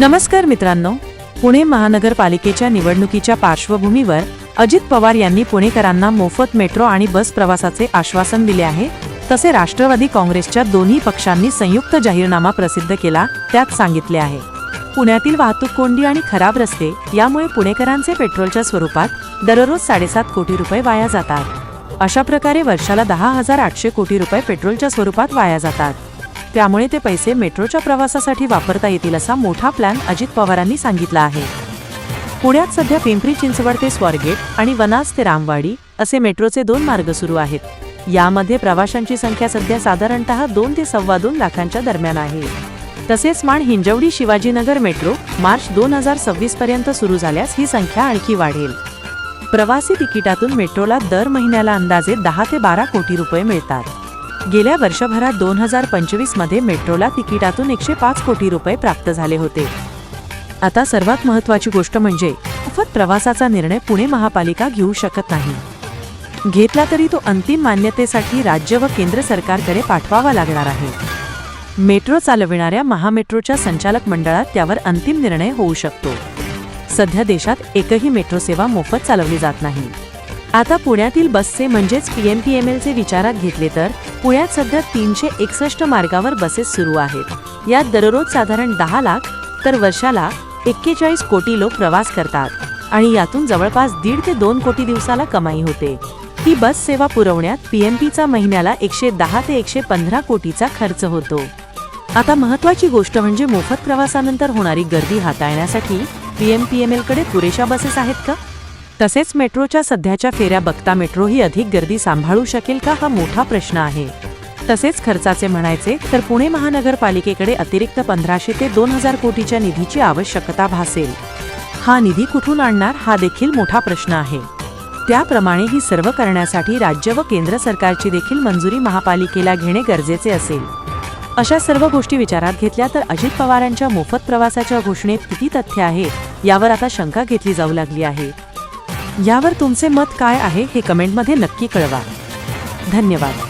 नमस्कार मित्रांनो. पुणे महानगरपालिकेच्या निवडणुकीच्या पार्श्वभूमीवर अजित पवार यांनी पुणेकरांना मोफत मेट्रो आणि बस प्रवासाचे आश्वासन दिले आहे. तसे राष्ट्रवादी काँग्रेसच्या दोन्ही पक्षांनी संयुक्त जाहीरनामा प्रसिद्ध केला त्यात सांगितले आहे. पुण्यातील वाहतूक कोंडी आणि खराब रस्ते यामुळे पुणेकरांचे पेट्रोलच्या स्वरूपात दररोज साडेसात कोटी रुपये वाया जातात. अशा प्रकारे वर्षाला दहा हजार आठशे कोटी रुपये पेट्रोलच्या स्वरूपात वाया जातात. त्यामुळे ते पैसे मेट्रोच्या प्रवासासाठी वापरता येतील असा मोठा प्लॅन अजित पवारांनी सांगितला आहे. पुण्यात सध्या पिंपरी चिंचवड ते स्वारगेट आणि वनास ते रामवाडी असे मेट्रोचे दोन मार्ग सुरू आहेत. यामध्ये प्रवाशांची संख्या सध्या साधारणतः दोन ते सव्वा दोन लाखांच्या दरम्यान आहे. तसेच माण हिंजवडी शिवाजीनगर मेट्रो मार्च दोन हजार सव्वीस पर्यंत सुरू झाल्यास ही संख्या आणखी वाढेल. प्रवासी तिकिटातून मेट्रोला दर महिन्याला अंदाजे दहा ते बारा कोटी रुपये मिळतात. गेल्या वर्षभरात दोन हजार पंचवीसमध्ये मेट्रोला तिकिटातून एकशे पाच कोटी रुपये प्राप्त झाले होते. आता सर्वात महत्वाची गोष्ट म्हणजे मोफत प्रवासाचा निर्णय पुणे महापालिका घेऊ शकत नाही. घेतला तरी तो अंतिम मान्यतेसाठी राज्य व केंद्र सरकारकडे पाठवावा लागणार आहे. मेट्रो चालविणाऱ्या महामेट्रोच्या संचालक मंडळात त्यावर अंतिम निर्णय होऊ शकतो. सध्या देशात एकही मेट्रो सेवा मोफत चालवली जात नाही. आता पुण्यातील बसचे म्हणजेच पीएमपीएमएलचे विचारात घेतले तर पुण्यात सध्या तीनशे एकसष्ट मार्गावर बसेस सुरू आहेत. यात दररोज साधारण दहा लाख तर वर्षाला एक्केचाळीस कोटी लोक प्रवास करतात आणि यातून जवळपास दीड ते दोन कोटी दिवसाला कमाई होते. ही बस सेवा पुरवण्यात पीएमपीचा महिन्याला एकशे दहा ते एकशे पंधरा कोटीचा खर्च होतो. आता महत्वाची गोष्ट म्हणजे मोफत प्रवासानंतर होणारी गर्दी हाताळण्यासाठी पीएमपीएमएलकडे पुरेशा बसेस आहेत का? तसेच मेट्रोच्या सध्याच्या फेऱ्या बघता मेट्रो ही अधिक गर्दी सांभाळू शकेल का हा मोठा प्रश्न आहे. तसेच खर्चाचे म्हणायचे तर पुणे महानगरपालिकेकडे अतिरिक्त पंधराशे ते दोन हजार कोटीच्या निधीची आवश्यकता भासेल. हा निधी कुठून आणणार हा देखील मोठा प्रश्न आहे. त्याप्रमाणे ही सर्व करण्यासाठी राज्य व केंद्र सरकारची देखील मंजुरी महापालिकेला घेणे गरजेचे असेल. अशा सर्व गोष्टी विचारात घेतल्या तर अजित पवारांच्या मोफत प्रवासाच्या घोषणेत किती तथ्य आहे यावर आता शंका घेतली जाऊ लागली आहे. यावर तुमचे मत काय आहे हे कमेंटमध्ये नक्की कळवा. धन्यवाद.